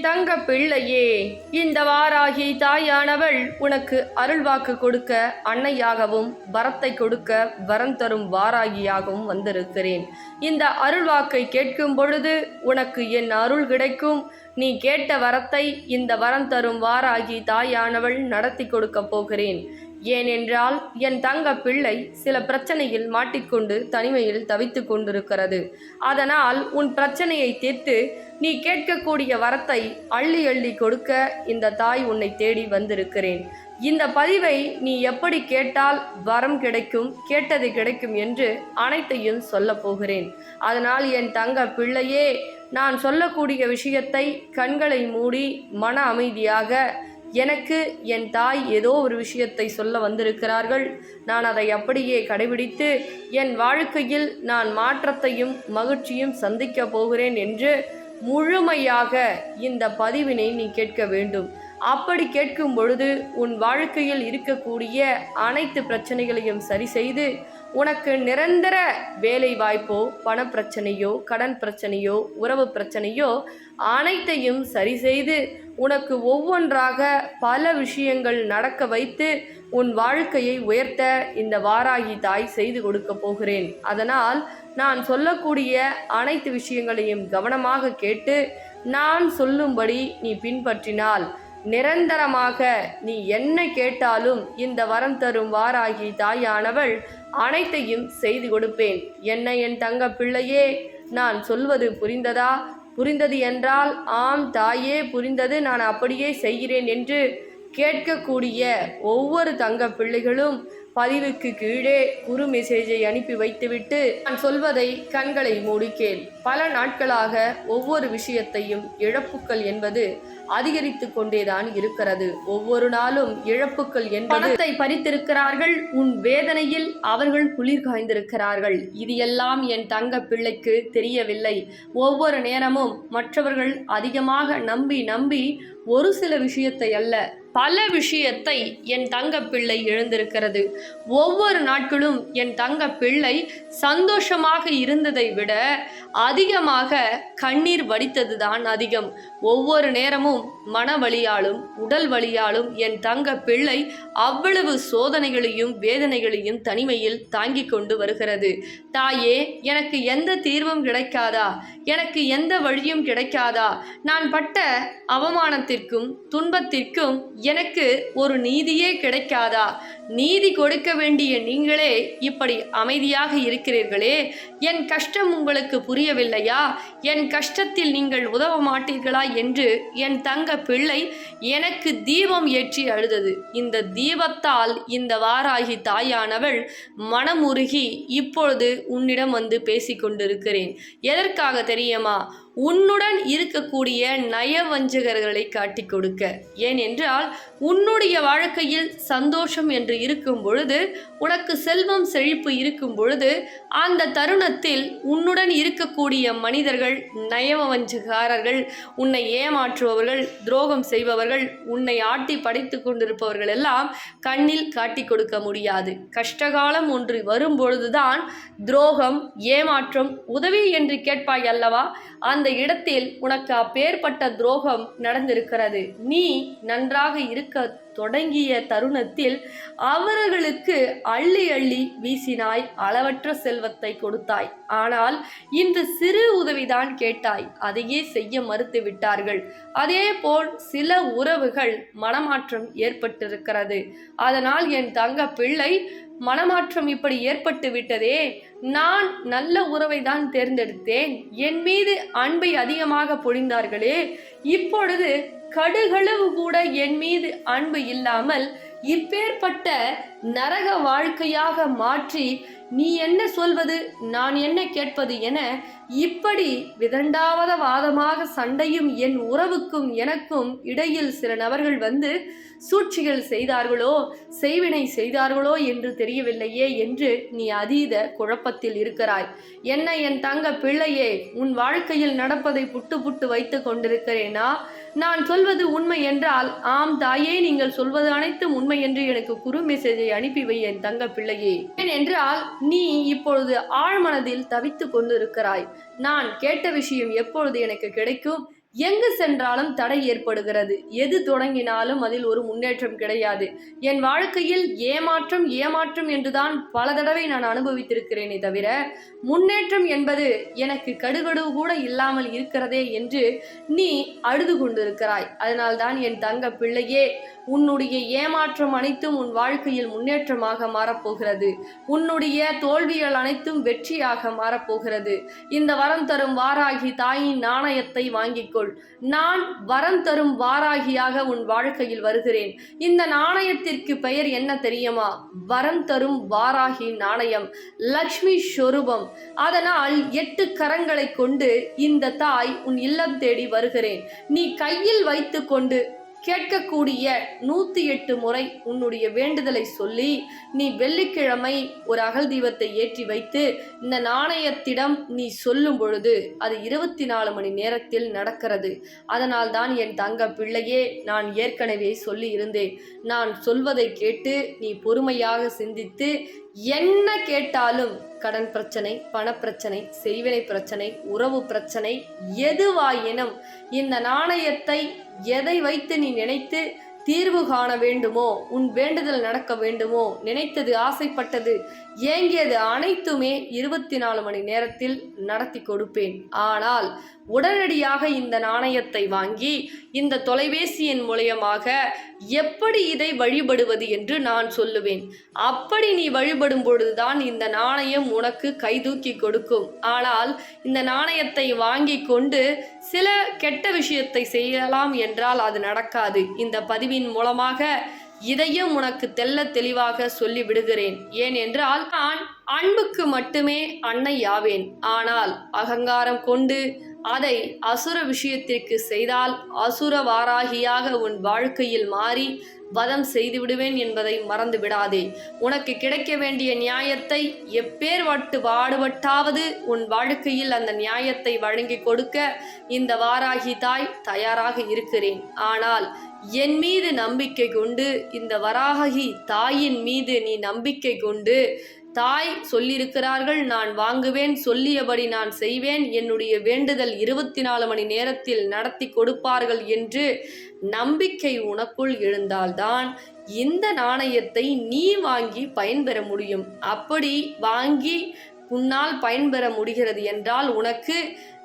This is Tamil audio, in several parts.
தங்க பிள்ளையே இந்த வாராகி தாயானவள் உனக்கு அருள்வாக்கு கொடுக்க அன்னையாகவும் வரத்தை கொடுக்க வரம் தரும் வாராகியாகவும் வந்திருக்கிறேன். இந்த அருள்வாக்கை கேட்கும் பொழுது உனக்கு என் அருள் கிடைக்கும். நீ கேட்ட வரத்தை இந்த வரம் தரும் வாராகி தாயானவள் நடத்தி கொடுக்க போகிறேன். ஏனென்றால் என் தங்க பிள்ளை சில பிரச்சனையில் மாட்டிக்கொண்டு தனிமையில் தவித்துக் கொண்டிருக்கிறது. அதனால் உன் பிரச்சனையை தீர்த்து நீ கேட்கக்கூடிய வரத்தை அள்ளி அள்ளி கொடுக்க இந்த தாய் உன்னை தேடி வந்திருக்கிறேன். இந்த பதிவை நீ எப்படி கேட்டால் வரம் கிடைக்கும் கேட்டது கிடைக்கும் என்று அனைத்தையும் சொல்ல போகிறேன். அதனால் என் தங்க பிள்ளையே நான் சொல்லக்கூடிய விஷயத்தை கண்களை மூடி மன அமைதியாக எனக்கு என் தாய் ஏதோ ஒரு விஷயத்தை சொல்ல வந்திருக்கிறார்கள். நான் அதை அப்படியே கடைபிடித்து என் வாழ்க்கையில் நான் மாற்றத்தையும் மகிழ்ச்சியும் சந்திக்கப் போகிறேன் என்று முழுமையாக இந்த பதிவினை நீ கேட்க வேண்டும். அப்படி கேட்கும் பொழுது உன் வாழ்க்கையில் இருக்கக்கூடிய அனைத்து பிரச்சனைகளையும் சரி செய்து உனக்கு நிரந்தர வேலை வாய்ப்போ பணப்பிரச்சனையோ கடன் பிரச்சனையோ உறவு பிரச்சனையோ அனைத்தையும் சரி செய்து உனக்கு ஒவ்வொன்றாக பல விஷயங்கள் நடக்க வைத்து உன் வாழ்க்கையை உயர்த்த இந்த வாராகி தாய் செய்து கொடுக்க போகிறேன். அதனால் நான் சொல்லக்கூடிய அனைத்து விஷயங்களையும் கவனமாக கேட்டு நான் சொல்லும்படி நீ பின்பற்றினால் நிரந்தரமாக நீ என்ன கேட்டாலும் இந்த வரம் தரும் வாராகி தாயானவள் அனைத்தையும் செய்து கொடுப்பேன். என்ன என் தங்க பிள்ளையே நான் சொல்வது புரிந்ததா? புரிந்தது என்றால் ஆம் தாயே புரிந்தது நான் அப்படியே செய்கிறேன் என்று கேட்கக்கூடிய ஒவ்வொரு தங்க பிள்ளைகளும் பதிவுக்கு கீழே குறு மெசேஜை அனுப்பி வைத்துவிட்டு நான் சொல்வதை கண்களை மூடிக்கேன் பல நாட்களாக ஒவ்வொரு விஷயத்தையும் இழப்புக்கள் என்பது அதிகரித்து கொண்டேதான் இருக்கிறது. ஒவ்வொரு நாளும் இழப்புகள் என் பணத்தை பறித்திருக்கிறார்கள் உன் வேதனையில் அவர்கள் குளிர் காய்ந்திருக்கிறார்கள். இது எல்லாம் என் தங்க பிள்ளைக்கு தெரியவில்லை. ஒவ்வொரு நேரமும் மற்றவர்கள் அதிகமாக நம்பி நம்பி ஒரு சில விஷயத்தை அல்ல பல விஷயத்தை என் தங்க பிள்ளை எழுந்திருக்கிறது. ஒவ்வொரு நாட்களும் என் தங்க பிள்ளை சந்தோஷமாக இருந்ததை விட அதிகமாக கண்ணீர் வடித்ததுதான் அதிகம். ஒவ்வொரு நேரமும் மன வழியாலும் உடல் வழியாலும் என் தங்க பிள்ளை அவ்வளவு சோதனைகளையும் வேதனைகளையும் தனிமையில் தாங்கிக் கொண்டு வருகிறது. தாயே எனக்கு எந்த தீர்வும் கிடைக்காதா? எனக்கு எந்த வழியும் கிடைக்காதா? நான் பட்ட அவமானத்திற்கும் துன்பத்திற்கும் எனக்கு ஒரு நீதியே கிடைக்காதா? நீதி கொடுக்க வேண்டிய நீங்களே இப்படி அமைதியாக இருக்கிறீர்களே? என் கஷ்டம் உங்களுக்கு புரியவில்லையா? என் கஷ்டத்தில் நீங்கள் உதவ மாட்டீர்களா என்று என் தங்க பிள்ளை எனக்கு தீபம் ஏற்றி அழுதது. இந்த தீபத்தால் இந்த வாராகி தாயானவள் மனமுருகி இப்பொழுது உன்னிடம் வந்து பேசிக்கொண்டிருக்கிறேன். எதற்காக தெரியுமா? உன்னுடன் இருக்கக்கூடிய நயவஞ்சகர்களை காட்டிக் கொடுக்க. ஏனென்றால் உன்னுடைய வாழ்க்கையில் சந்தோஷம் என்று இருக்கும் பொழுது உனக்கு செல்வம் செழிப்பு இருக்கும் பொழுது அந்த தருணத்தில் உன்னுடன் இருக்கக்கூடிய மனிதர்கள் நயவஞ்சகாரர்கள் உன்னை ஏமாற்றுபவர்கள் துரோகம் செய்பவர்கள் உன்னை ஆட்டி படைத்து கொண்டிருப்பவர்கள் எல்லாம் கண்ணில் காட்டிக் கொடுக்க முடியாது. கஷ்டகாலம் ஒன்று வரும்பொழுதுதான் துரோகம் ஏமாற்றம் உதவி என்று கேட்பாய் அல்லவா? அந்த இடத்தில் உனக்கு அப்பேற்பட்ட துரோகம் நடந்திருக்கிறது. நீ நன்றாக இருக்க தொடங்கிய தருணத்தில் அவர்களுக்கு அள்ளி அள்ளி வீசினாய் அளவற்ற செல்வத்தை கொடுத்தாய். ஆனால் இந்த சிறு உதவிதான் கேட்டாய். அதையே செய்ய மறுத்து விட்டார்கள். அதே போல் சில உறவுகள் மனமாற்றம் ஏற்பட்டிருக்கிறது. அதனால் என் தங்க பிள்ளை மனமாற்றம் இப்படி ஏற்பட்டு விட்டதே. நான் நல்ல உறவை தான் தேர்ந்தெடுத்தேன். என் மீது அன்பை அதிகமாக பொழிந்தார்களே. இப்பொழுது கடுகளவு கூட என் மீது அன்பு இல்லாமல் இப்பேற்பட்ட நரக வாழ்க்கையாக மாற்றி நீ என்ன சொல்வது நான் என்ன கேட்பது என இப்படி விதண்டாவத வாதமாக சண்டையும் என் உறவுக்கும் எனக்கும் இடையில் சில நபர்கள் வந்து சூழ்ச்சிகள் செய்தார்களோ செய்வினை செய்தார்களோ என்று தெரியவில்லையே என்று நீ அதீத குழப்பத்தில் இருக்கிறாய். என்ன என் தங்க பிள்ளையே உன் வாழ்க்கையில் நடப்பதை புட்டு புட்டு வைத்து கொண்டிருக்கிறேனா? நான் சொல்வது உண்மை என்றால் ஆம் தாயே நீங்கள் சொல்வது அனைத்தும் உண்மை என்று எனக்கு குறு மெசேஜை அனுப்பி வை என் தங்க பிள்ளையே. ஏனென்றால் நீ இப்பொழுது ஆழ்மனதில் தவித்து கொண்டிருக்கிறாய். நான் கேட்ட விஷயம் எப்பொழுது எனக்கு கிடைக்கும்? எங்கு சென்றாலும் தடை ஏற்படுகிறது? எது தொடங்கினாலும் அதில் ஒரு முன்னேற்றம் கிடையாது. என் வாழ்க்கையில் ஏமாற்றம் ஏமாற்றம் என்றுதான் பல தடவை நான் அனுபவித்திருக்கிறேனே தவிர முன்னேற்றம் என்பது எனக்கு கடுகடு கூட இல்லாமல் இருக்கிறதே என்று நீ அழுது கொண்டிருக்கிறாய். அதனால்தான் என் தங்க பிள்ளையே உன்னுடைய ஏமாற்றம் அனைத்தும் உன் வாழ்க்கையில் முன்னேற்றமாக மாறப்போகிறது. உன்னுடைய தோல்விகள் அனைத்தும் வெற்றியாக மாறப்போகிறது. இந்த வரம் தரும் வாராகி தாயின் நாணயத்தை வாங்கிக் கொள். நான் வரம் தரும் வாராகியாக உன் வாழ்க்கையில் வருகிறேன். இந்த நாணயத்திற்கு பெயர் என்ன தெரியுமா? வரம் தரும் வாராகி நாணயம். லக்ஷ்மி ஸ்வரூபம் அதனால் எட்டு கரங்களை கொண்டு இந்த தாய் உன் இல்லம் தேடி வருகிறேன். நீ கையில் வைத்துக்கொண்டு கேட்கக்கூடிய நூற்றி எட்டு முறை உன்னுடைய வேண்டுதலை சொல்லி நீ வெள்ளிக்கிழமை ஒரு அகல் தீபத்தை ஏற்றி வைத்து இந்த நாணயத்திடம் நீ சொல்லும் பொழுது அது இருபத்தி நாலு மணி நேரத்தில் நடக்கிறது. அதனால் தான் என் தங்க பிள்ளையே நான் ஏற்கனவே சொல்லி இருந்தேன் நான் சொல்வதை கேட்டு நீ பொறுமையாக சிந்தித்து என்ன கேட்டாலும் கடன் பிரச்சனை பணப்பிரச்சனை செய்வினை பிரச்சனை உறவு பிரச்சனை எதுவாயினும் இந்த நாணயத்தை எதை வைத்து நீ நினைத்து தீர்வு காண வேண்டுமோ? உன் வேண்டுதல் நடக்க வேண்டுமோ? நினைத்தது ஆசைப்பட்டது. ஏங்கியது அனைத்துமே இருபத்தி நாலு மணி நேரத்தில் நடத்தி கொடுப்பேன். ஆனால் உடனடியாக இந்த நாணயத்தை வாங்கி இந்த தொலைபேசியின் மூலயமாக எப்படி இதை வழிபடுவது என்று நான் சொல்லுவேன். அப்படி நீ வழிபடும் பொழுதுதான் இந்த நாணயம் உனக்கு கைதூக்கி கொடுக்கும். ஆனால் இந்த நாணயத்தை வாங்கி கொண்டு சில கெட்ட விஷயத்தை செய்யலாம் என்றால் அது நடக்காது. இந்த பதிவின் மூலமாக இதையும் உனக்கு தெல்ல தெளிவாக சொல்லி விடுகிறேன். ஏனென்றால் நான் அன்புக்கு மட்டுமே அன்னை யாவேன் ஆனால் அகங்காரம் கொண்டு அதை அசுர விஷயத்திற்கு செய்தால் அசுர வாராகியாக உன் வாழ்க்கையில் மாறி வதம் செய்துவிடுவேன் என்பதை மறந்து விடாதே உனக்கு கிடைக்க வேண்டிய நியாயத்தை எப்பேர் வட்டு பாடுபட்டாவது உன் வாழ்க்கையில் அந்த நியாயத்தை வழங்கி கொடுக்க இந்த வாராகி தாய் தயாராக இருக்கிறேன். ஆனால் என் மீது நம்பிக்கை கொண்டு இந்த வராகி தாயின் மீது நீ நம்பிக்கை கொண்டு தாய் சொல்லியிருக்கிறார்கள் நான் வாங்குவேன் சொல்லியபடி நான் செய்வேன் என்னுடைய வேண்டுதல் இருபத்தி நாலு மணி நேரத்தில் நடத்தி கொடுப்பார்கள் என்று நம்பிக்கை உனக்குள் எழுந்தால்தான் இந்த நாணயத்தை நீ வாங்கி பயன்பெற முடியும். அப்படி வாங்கி உன்னால் பயன்பெற முடிகிறது என்றால் உனக்கு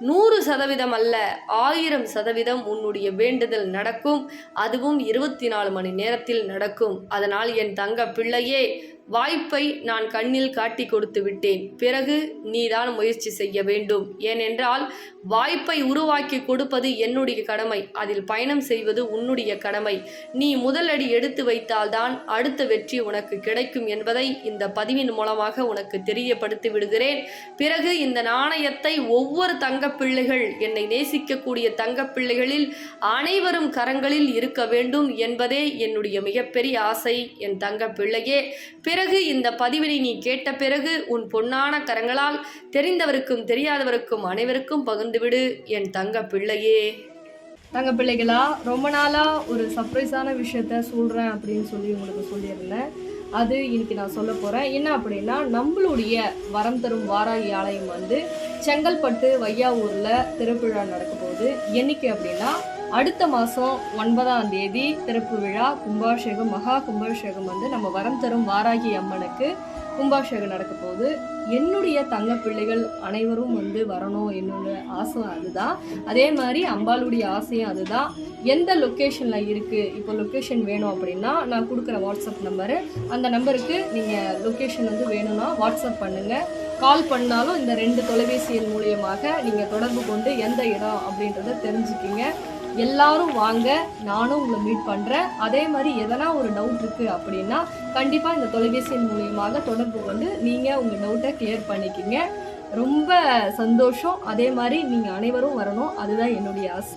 நூறு சதவீதம் அல்ல ஆயிரம் சதவீதம் உன்னுடைய வேண்டுதல் நடக்கும். அதுவும் இருபத்தி நாலு மணி நேரத்தில் நடக்கும். அதனால் என் தங்க பிள்ளையே வாய்ப்பை நான் கண்ணில் காட்டி கொடுத்து விட்டேன். பிறகு நீதான் முயற்சி செய்ய வேண்டும். ஏனென்றால் வாய்ப்பை உருவாக்கி கொடுப்பது என்னுடைய கடமை. அதில் பயணம் செய்வது உன்னுடைய கடமை. நீ முதலடி எடுத்து வைத்தால்தான் அடுத்த வெற்றி உனக்கு கிடைக்கும் என்பதை இந்த பதிவின் மூலமாக உனக்கு தெரியப்படுத்தி விடுகிறேன். பிறகு இந்த நாணயத்தை ஒவ்வொரு தங்கப்பிள்ளைகள் என்னை நேசிக்கக்கூடிய தங்கப்பிள்ளைகளில் அனைவரும் கரங்களில் இருக்க வேண்டும் என்பதே என்னுடைய மிகப்பெரிய ஆசை. என் தங்கப்பிள்ளையே பிறகு இந்த பதிவினை நீ கேட்ட பிறகு உன் பொன்னான கரங்களால் தெரிந்தவருக்கும் தெரியாதவருக்கும் அனைவருக்கும் பகிர்ந்துவிடு என் தங்க பிள்ளையே. தங்க பிள்ளைகளா ரொம்ப நாளாக ஒரு சர்ப்ரைஸான விஷயத்த சொல்கிறேன் அப்படின்னு சொல்லி உங்களுக்கு சொல்லியிருந்தேன். அது இன்னைக்கு நான் சொல்ல போகிறேன் என்ன அப்படின்னா நம்மளுடைய வரம் தரும் வாராகி ஆலயம் வந்து செங்கல்பட்டு வையாவூரில் திருவிழா நடக்க போகுது என்னைக்கு அப்படின்னா அடுத்த மாதம் ஒன்பதாம் தேதி திறப்பு விழா. கும்பாபிஷேகம் மகா கும்பாபிஷேகம் வந்து நம்ம வரம் தரும் வாராகி அம்மனுக்கு கும்பாபிஷேகம் நடக்க போகுது. என்னுடைய தங்க பிள்ளைகள் அனைவரும் வந்து வரணும் என்னோட ஆசை அதுதான். அதே மாதிரி அம்பாளுடைய ஆசையும் அதுதான். எந்த லொக்கேஷனில் இருக்குது இப்போ லொக்கேஷன் வேணும் அப்படின்னா நான் கொடுக்குற வாட்ஸ்அப் நம்பரு அந்த நம்பருக்கு நீங்கள் லொக்கேஷன் வந்து வேணும்னா வாட்ஸ்அப் பண்ணுங்கள் கால் பண்ணாலும் இந்த ரெண்டு தொலைபேசியின் மூலியமாக நீங்கள் தொடர்பு கொண்டு எந்த இடம் அப்படின்றத தெரிஞ்சுக்கிங்க. எல்லாரும் வாங்க நானும் உங்களை மீட் பண்ணுறேன் அதே மாதிரி எதனா ஒரு டவுட் இருக்குது அப்படின்னா கண்டிப்பாக இந்த தொலைபேசியின் மூலியமாக தொடர்பு கொண்டு நீங்கள் உங்கள் டவுட்டை கிளியர் பண்ணிக்கிங்க. ரொம்ப சந்தோஷம். அதே மாதிரி நீங்கள் அனைவரும் வரணும். அதுதான் என்னுடைய ஆசை.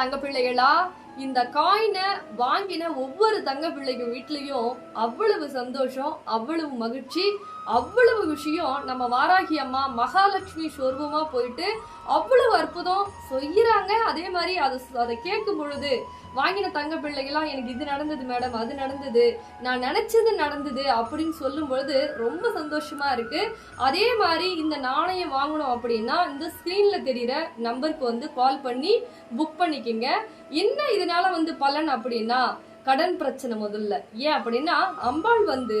தங்க பிள்ளைகளா இந்த காயினை வாங்கின ஒவ்வொரு தங்க பிள்ளைங்க வீட்லேயும் அவ்வளவு சந்தோஷம் அவ்வளவு மகிழ்ச்சி அவ்வளவு விஷயம். நம்ம வாராகி அம்மா மகாலட்சுமி சொர்வமா போயிட்டு அவ்வளவு அற்புதம் செய்யறாங்க அதே மாதிரி அதை அதை கேட்கும் பொழுது வாங்கின தங்க பிள்ளைகளாம் எனக்கு இது நடந்தது மேடம் அது நடந்தது நான் நினச்சது நடந்தது அப்படின்னு சொல்லும் பொழுது ரொம்ப சந்தோஷமாக இருக்குது அதே மாதிரி இந்த நாணயம் வாங்கணும் அப்படின்னா இந்த ஸ்க்ரீனில் தெரிகிற நம்பருக்கு வந்து கால் பண்ணி புக் பண்ணிக்கங்க. என்ன இதனால் வந்து பலன் அப்படின்னா கடன் பிரச்சனை முதல்ல. ஏன் அப்படின்னா அம்பாள் வந்து